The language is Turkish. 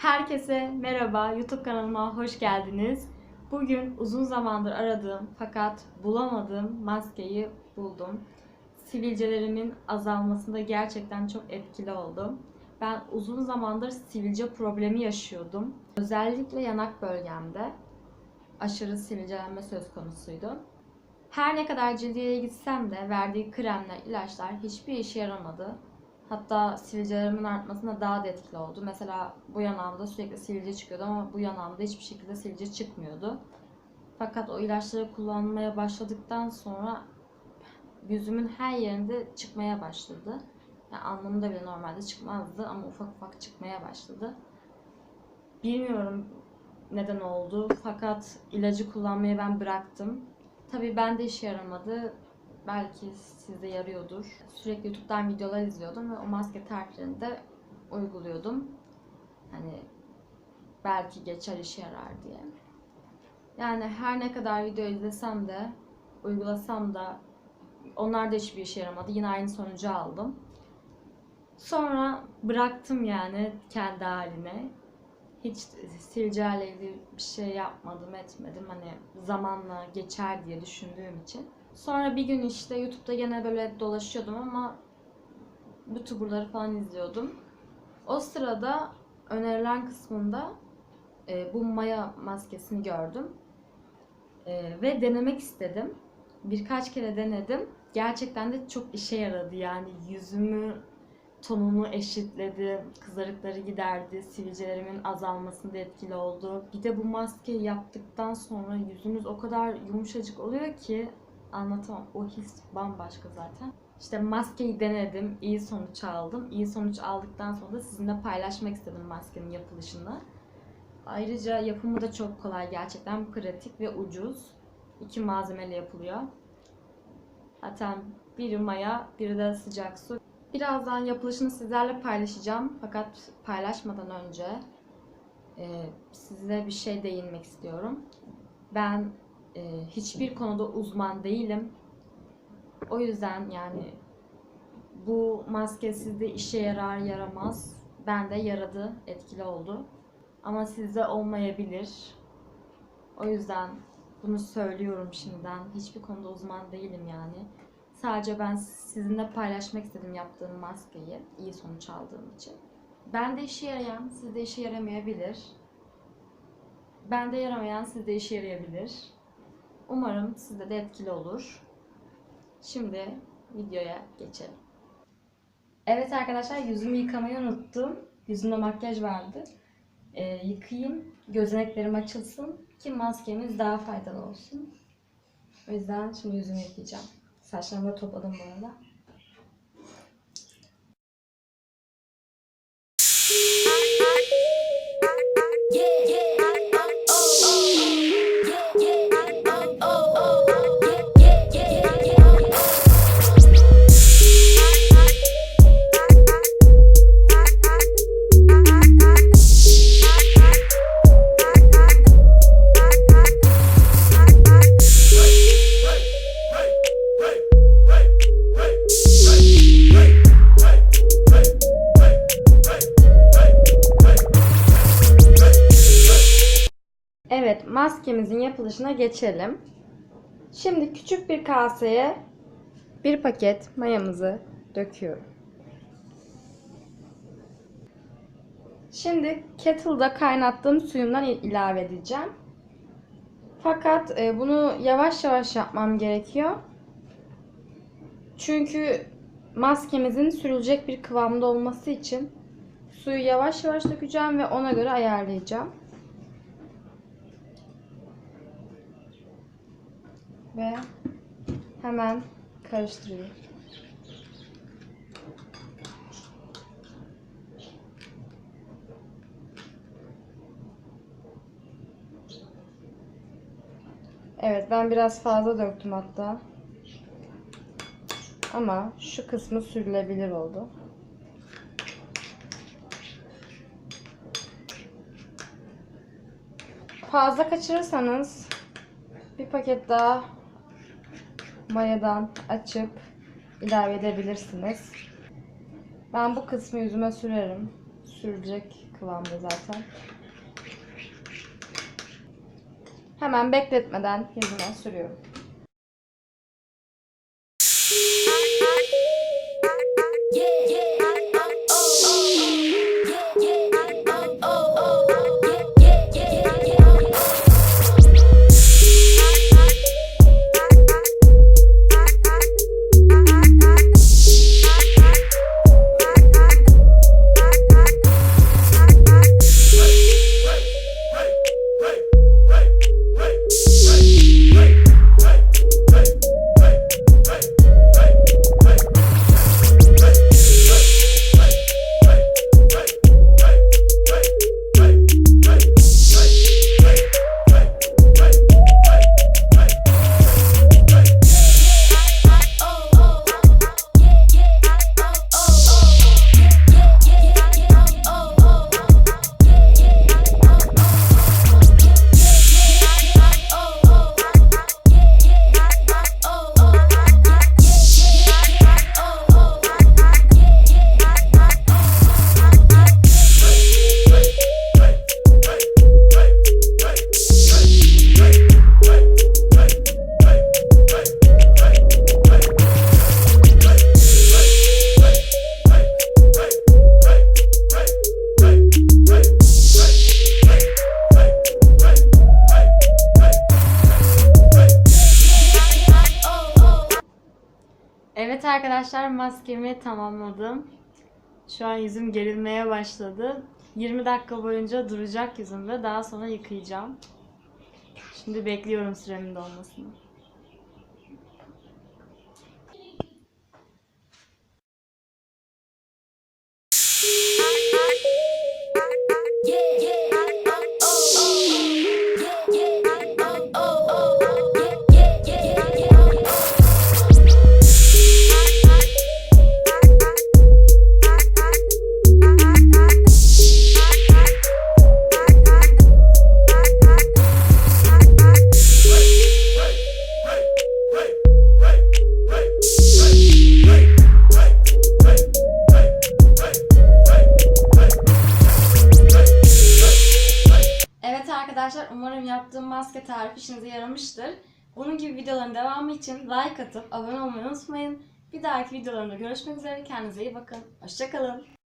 Herkese merhaba, YouTube kanalıma hoş geldiniz. Bugün uzun zamandır aradığım fakat bulamadığım maskeyi buldum. Sivilcelerimin azalmasında gerçekten çok etkili oldu. Ben uzun zamandır sivilce problemi yaşıyordum. Özellikle yanak bölgemde aşırı sivilcelenme söz konusuydu. Her ne kadar cildiye gitsem de verdiği kremler, ilaçlar hiçbir işe yaramadı. Hatta sivilcelerimin artmasına daha da etkili oldu. Mesela bu yanağımda sürekli sivilce çıkıyordu ama bu yanağımda hiçbir şekilde sivilce çıkmıyordu. Fakat o ilaçları kullanmaya başladıktan sonra yüzümün her yerinde çıkmaya başladı. Yani alnımda bile normalde çıkmazdı ama ufak ufak çıkmaya başladı. Bilmiyorum neden oldu fakat ilacı kullanmayı ben bıraktım. Tabii bende işe yaramadı. Belki sizde yarıyordur. Sürekli YouTube'dan videolar izliyordum ve o maske tariflerini de uyguluyordum. Hani belki geçer işe yarar diye. Yani her ne kadar video izlesem de, uygulasam da onlar da hiçbir işe yaramadı. Yine aynı sonucu aldım. Sonra bıraktım yani kendi haline. Hiç sivilceyle ilgili bir şey yapmadım, etmedim. Hani zamanla geçer diye düşündüğüm için. Sonra bir gün işte YouTube'da gene böyle dolaşıyordum ama YouTuber'ları falan izliyordum. O sırada önerilen kısmında e, bu maya maskesini gördüm. E, ve denemek istedim. Birkaç kere denedim. Gerçekten de çok işe yaradı yani yüzümü tonunu eşitledi, kızarıkları giderdi, sivilcelerimin azalmasında etkili oldu. Bir de bu maskeyi yaptıktan sonra yüzünüz o kadar yumuşacık oluyor ki anlatamam. O his bambaşka zaten. İşte maskeyi denedim, iyi sonuç aldım. İyi sonuç aldıktan sonra da sizinle paylaşmak istedim maskenin yapılışını. Ayrıca yapımı da çok kolay gerçekten pratik ve ucuz. İki malzemeyle yapılıyor. Zaten biri maya, biri de sıcak su. Birazdan yapılışını sizlerle paylaşacağım. Fakat paylaşmadan önce e, size bir şey değinmek istiyorum. Ben e, hiçbir konuda uzman değilim. O yüzden yani bu maske sizde işe yarar yaramaz. Bende yaradı, etkili oldu. Ama sizde olmayabilir. O yüzden bunu söylüyorum şimdiden. Hiçbir konuda uzman değilim yani. Sadece ben sizinle paylaşmak istedim yaptığım maskeyi. iyi sonuç aldığım için. Bende işe yarayan sizde işe yaramayabilir. Bende yaramayan sizde işe yarayabilir. Umarım sizde de etkili olur. Şimdi videoya geçelim. Evet arkadaşlar yüzümü yıkamayı unuttum. Yüzümde makyaj vardı. Ee, yıkayayım, gözeneklerim açılsın ki maskemiz daha faydalı olsun. O yüzden şimdi yüzümü yıkayacağım. Saçlarımı topladım bu arada. Maskemizin yapılışına geçelim. Şimdi küçük bir kaseye bir paket mayamızı döküyorum. Şimdi kettle'da kaynattığım suyumdan il- ilave edeceğim. Fakat e, bunu yavaş yavaş yapmam gerekiyor. Çünkü maskemizin sürülecek bir kıvamda olması için suyu yavaş yavaş dökeceğim ve ona göre ayarlayacağım. Ve hemen karıştırıyorum. Evet ben biraz fazla döktüm hatta. Ama şu kısmı sürülebilir oldu. Fazla kaçırırsanız bir paket daha mayadan açıp ilave edebilirsiniz. Ben bu kısmı yüzüme sürerim. Sürecek kıvamda zaten. Hemen bekletmeden yüzüme sürüyorum. Arkadaşlar maskemi tamamladım. Şu an yüzüm gerilmeye başladı. 20 dakika boyunca duracak yüzümde. Daha sonra yıkayacağım. Şimdi bekliyorum süremin dolmasını. Umarım yaptığım maske tarifi işinize yaramıştır. Bunun gibi videoların devamı için like atıp abone olmayı unutmayın. Bir dahaki videolarımda görüşmek üzere. Kendinize iyi bakın. Hoşçakalın.